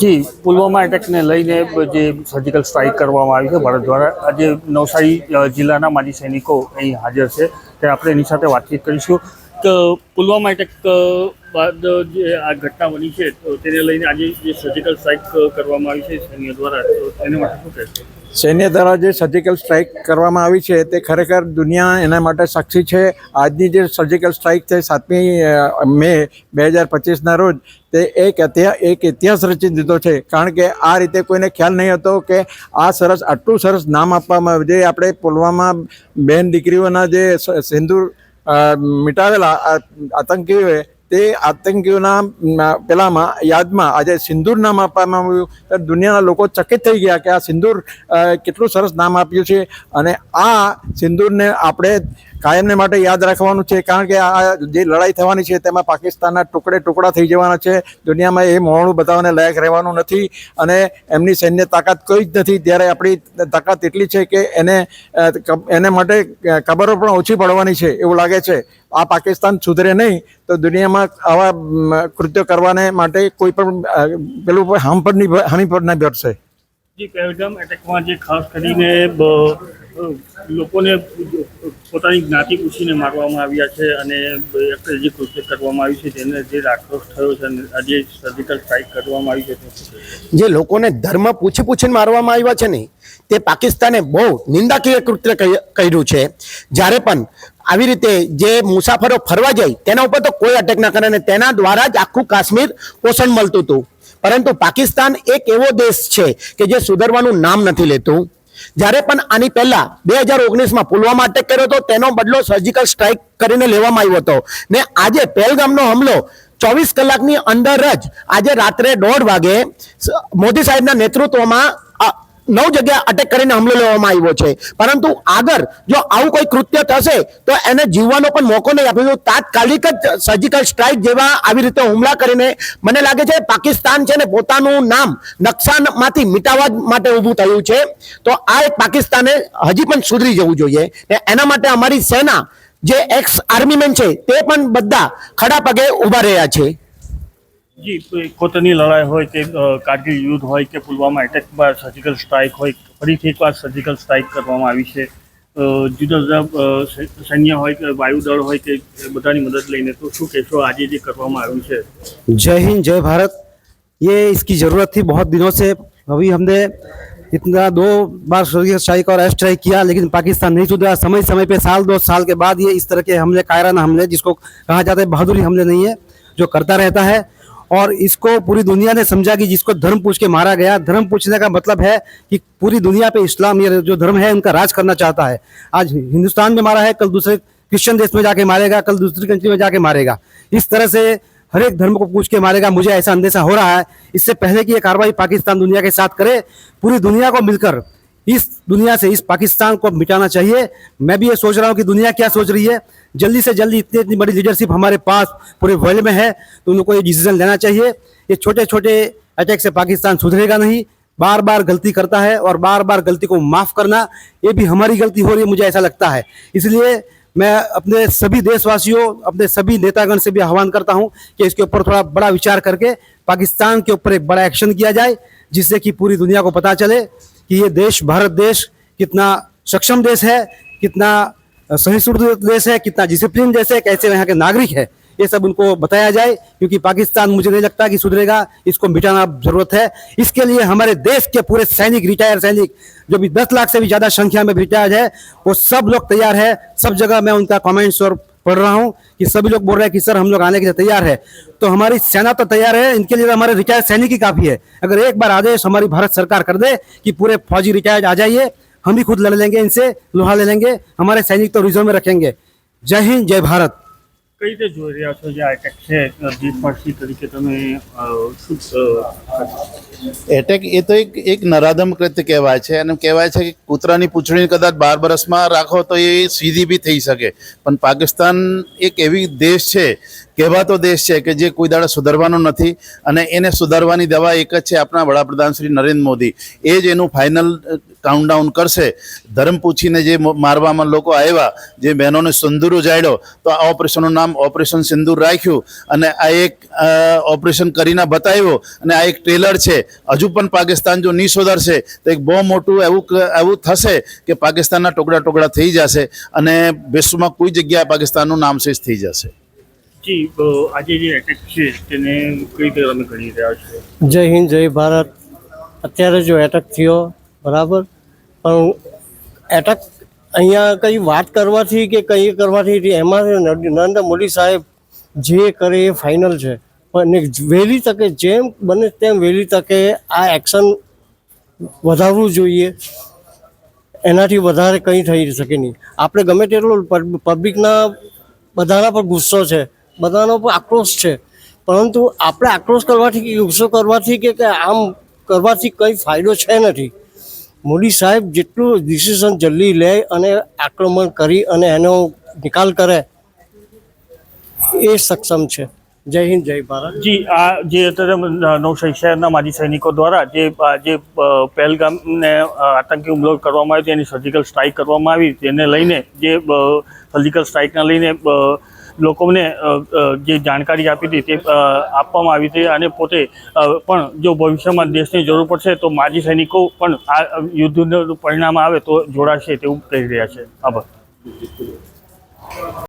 જી, પુલવામા એટેકને લઈને જે surgical strike કરવામાં આવી છે, ભારત દ્વારા. આજે નવસારી જિલ્લાના માજી સૈનિકો અહીં હાજર છે. ત્યારે આપણે એની સાથે વાતચીત કરીશું. કે પુલવામા એટેક બાદ જે આ ઘટના બની છે, તો તેને લઈને આજે જે સર્જિકલ સ્ટ્રાઇક કરવામાં આવી છે સૈન્ય દ્વારા, તો તેને માટે શું કહેશો? સૈન્ય દ્વારા જે સર્જિકલ સ્ટ્રાઇક કરવામાં આવી છે, તે ખરેખર દુનિયા એના માટે સાક્ષી છે. આજની જે સર્જિકલ સ્ટ્રાઇક છે, સાતમી મે બે હજાર પચીસના રોજ, તે એક એક ઇતિહાસ રચી દીધો છે. કારણ કે આ રીતે કોઈને ખ્યાલ નહીં હતો કે આ સરસ, આટલું સરસ નામ આપવામાં આવ્યું જે આપણે પુલવામા બેન દીકરીઓના જે સિંદૂર મિટાવેલા આતંકીઓએ તે આતંકીઓના પેલામાં, યાદમાં, આજે સિંદૂર નામ આપવામાં આવ્યું. દુનિયાના લોકો ચકિત થઈ ગયા કે આ સિંદૂર કેટલું સરસ નામ આપ્યું છે. અને આ સિંદૂરને આપણે કાયમને માટે યાદ રાખવાનું છે. કારણ કે આ જે લડાઈ થવાની છે, તેમાં પાકિસ્તાનના ટુકડે ટુકડા થઈ જવાના છે. દુનિયામાં એ મોહણું બતાવવાને લાયક રહેવાનું નથી. અને એમની સૈન્ય તાકાત કોઈ જ નથી. ત્યારે આપણી તાકાત એટલી છે કે એને એને માટે ખબરો પણ ઓછી પડવાની છે, એવું લાગે છે. આ પાકિસ્તાન સુધરે નહીં તો દુનિયામાં આવા કૃત્યો કરવાને માટે કોઈ પણ પેલું હામ પર નહીં હામી પર નહીં ભરશે જી પહેલગામ એટેકમાં જે ખાસ કરીને લોકોને પોતાની જ્ઞાતિ પૂછીને મારવામાં આવ્યા છે અને એક જે કૃત્ય કરવામાં આવ્યું છે તેને જે આક્રોશ થયો છે અને આજે સર્જિકલ સ્ટ્રાઇક કરવામાં આવી છે? જે લોકોને ધર્મ પૂછી પૂછીને મારવામાં આવ્યા છે ને તે પાકિસ્તાને બહુ નિંદાકીય કૃત્ય કહી- કર્યું છે જ્યારે પણ આવી રીતે જે મુસાફરો ફરવા જાય, તેના ઉપર તો કોઈ અટેક ના કરે અને તેના દ્વારા જ આખું કાશ્મીર પોષણ મળતું હતું. પરંતુ પાકિસ્તાન એક એવો દેશ છે કે જે સુધરવાનું નામ નથી લેતું. જ્યારે પણ આની પહેલા બે હજાર ઓગણીસમાં પુલવામા અટેક કર્યો હતો, તેનો બદલો સર્જિકલ સ્ટ્રાઇક કરીને લેવામાં આવ્યો હતો. ને આજે પહેલગામનો હમલો ચોવીસ કલાકની અંદર જ આજે રાત્રે દોઢ વાગે મોદી સાહેબના નેતૃત્વમાં નવ જગ્યા અટેક કરીને હમલો લેવામાં આવ્યો છે. પરંતુ આગળ જો આવું કોઈ કૃત્ય થશે, તો એને જીવવાનો પણ મોકો નહીં આપ્યો તાત્કાલિક જ સર્જિકલ સ્ટ્રાઇક જેવા આવી રીતે હુમલા કરીને મને લાગે છે પાકિસ્તાન છે ને પોતાનું નામ નકશામાંથી મિટાવવા માટે ઊભું થયું છે. તો આ એક પાકિસ્તાને હજી પણ સુધરી જવું જોઈએ. એના માટે અમારી સેના જે એક્સ આર્મીમેન છે, તે પણ બધા ખડા પગે ઊભા રહ્યા છે. જી કોતરની લડાઈ હોય કે અ, કારગિલ યુદ્ધ હોય કે પુલવામા એટેકમાં સર્જિકલ સ્ટ્રાઇક હોય ફરીથી એકવાર સર્જિકલ સ્ટ્રાઇક કરવામાં આવી છે અ, જુદા જુદા અ, સૈ- સૈન્ય હોય કે વાયુદળ હોય કે બધાની મદદ લઈને તો શું કહેશો આજે જે કરવામાં આવ્યું છે जय हिंद जय भारत ये इसकी ज़रूरत थी बहुत दिनों से अभी हमने इतना दो बार सर्जिकल स्ट्राइक और एयर स्ट्राइक किया लेकिन पाकिस्तान नहीं सुधरा समय समय पे साल दो साल के बाद ये इस तरह के हमले कायराना हमले जिसको कहा जाता है बहादुरी हमले नहीं है जो करता रहता है और इसको पूरी दुनिया ने समझा कि जिसको धर्म पूछ के मारा गया, धर्म पूछने का मतलब है कि पूरी दुनिया पे इस्लाम, ये जो धर्म है उनका राज करना चाहता है। आज हिंदुस्तान में मारा है, कल दूसरे क्रिश्चियन देश में जाके मारेगा, कल दूसरी कंट्री में जाके मारेगा। इस तरह से हर एक धर्म को पूछ के मारेगा, मुझे ऐसा अंदेशा हो रहा है। इससे पहले कि ये कार्रवाई पाकिस्तान दुनिया के साथ करे, पूरी दुनिया को मिलकर इस दुनिया से, इस पाकिस्तान को मिटाना चाहिए। मैं भी ये सोच रहा हूँ कि दुनिया क्या सोच रही है। जल्दी से जल्दी इतनी इतनी बड़ी लीडरशिप हमारे पास पूरे वर्ल्ड में है तो उनको ये डिसीज़न लेना चाहिए। ये छोटे छोटे अटैक से पाकिस्तान सुधरेगा नहीं बार बार गलती करता है और बार बार गलती को माफ़ करना, ये भी हमारी गलती हो रही है, मुझे ऐसा लगता है। इसलिए मैं अपने सभी देशवासियों, अपने सभी नेतागण से भी आह्वान करता हूँ कि इसके ऊपर थोड़ा बड़ा विचार करके पाकिस्तान के ऊपर एक बड़ा एक्शन किया जाए, जिससे कि पूरी दुनिया को पता चले कि ये देश, भारत देश कितना सक्षम देश है, कितना सहिष्णु देश है, कितना डिसिप्लिन देश है, कैसे यहाँ के नागरिक है, ये सब उनको बताया जाए, क्योंकि पाकिस्तान मुझे नहीं लगता कि सुधरेगा, इसको मिटाना ज़रूरत है। इसके लिए हमारे देश के पूरे सैनिक रिटायर सैनिक, जो भी दस लाख से भी ज़्यादा संख्या में रिटायर्ड है, वो सब लोग तैयार है। सब जगह मैं उनका कमेंट्स और पढ़ रहा हूँ कि सभी लोग बोल रहे हैं कि, सर, हम लोग आने के लिए तैयार है। तो हमारी सेना तो तैयार है, इनके लिए तो हमारे रिटायर्ड सैनिक ही काफ़ी है। अगर एक बार आदेश हमारी भारत सरकार कर दे कि पूरे फौजी रिटायर्ड आ जाइए हम भी खुद लड़ लेंगे इनसे लोहा ले लेंगे हमारे सैनिक तो रिजर्व में रखेंगे जय हिंद जय भारत કઈ રીતે જોઈ રહ્યા છો જે આ એટેક છે દ્વીપવાસી તરીકે તમે અ, શું અ, એટેક એ તો એક એક નરાધમ કૃત્ય કહેવાય છે અને કહેવાય છે કે કૂતરાની પૂંછડી કદાચ બાર બરસમાં રાખો તો એ સીધી બી થઈ શકે પણ પાકિસ્તાન એક એવી દેશ છે કહેવાતો દેશ છે કે જે કોઈ દાડે સુધારવાનો નથી અને એને સુધારવાની દવા એક જ છે આપણા વડાપ્રધાન શ્રી નરેન્દ્ર મોદી. એ જ એનું ફાઇનલ કાઉન્ટડાઉન કરશે. ધર્મ પૂછીને જે મારવામાં લોકો આવ્યા, જે બહેનોને સિંદૂર ઉજાડ્યો તો આ ઓપરેશનનું નામ ઓપરેશન સિંદૂર રાખ્યું અને આ એક ઓપરેશન કરીને બતાવ્યો અને આ એક ટ્રેલર છે. હજુ પણ પાકિસ્તાન જો નહીં સુધારશે, તો એક બહુ મોટું એવું એવું થશે કે પાકિસ્તાનના ટુકડા ટુકડા થઈ જશે અને વિશ્વમાં કોઈ જગ્યાએ પાકિસ્તાનનું નામશેષ થઈ જશે. જય હિન્દ, જય ભારત. અત્યારે જો એટેક થયો, બરાબર? પણ એટેક અહીંયા કંઈ વાત કરવાથી કે કંઈ કરવાથી એમાં નરેન્દ્ર મોદી સાહેબ જે કરે એ ફાઇનલ છે. પણ વહેલી તકે જેમ બને તેમ વહેલી તકે આ એક્શન વધારવું જોઈએ. એનાથી વધારે કંઈ થઈ શકે નહીં. આપણે ગમે તેટલો પબ્લિકના બધાના પર ગુસ્સો છે. બધાનો પણ આક્રોશ છે. પરંતુ આપણે આક્રોશ કરવાથી કે ગુસ્સો કરવાથી કે આમ કરવાથી કંઈ ફાયદો છે નથી. મોદી સાહેબ જેટલું ડિસિઝન જલ્દી લે અને આક્રમણ કરી અને એનો નિકાલ કરે, એ સક્ષમ છે. જય હિન્દ, જય ભારત. જી, આ જે અત્યારે નવસારી શહેરના માજી સૈનિકો દ્વારા જે જે પહેલગામને આતંકી હુમલો કરવામાં આવ્યો તેની સર્જિકલ સ્ટ્રાઇક કરવામાં આવી, તેને લઈને જે સર્જિકલ સ્ટ્રાઇકને લઈને લોકોને જે જાણકારી આપી હતી તે આપવામાં આવી હતી અને પોતે પણ જો ભવિષ્યમાં દેશની જરૂર પડશે તો માજી સૈનિકો પણ આ યુદ્ધનું પરિણામ આવે તો જોડાશે તેવું કહી રહ્યા છે. આભાર.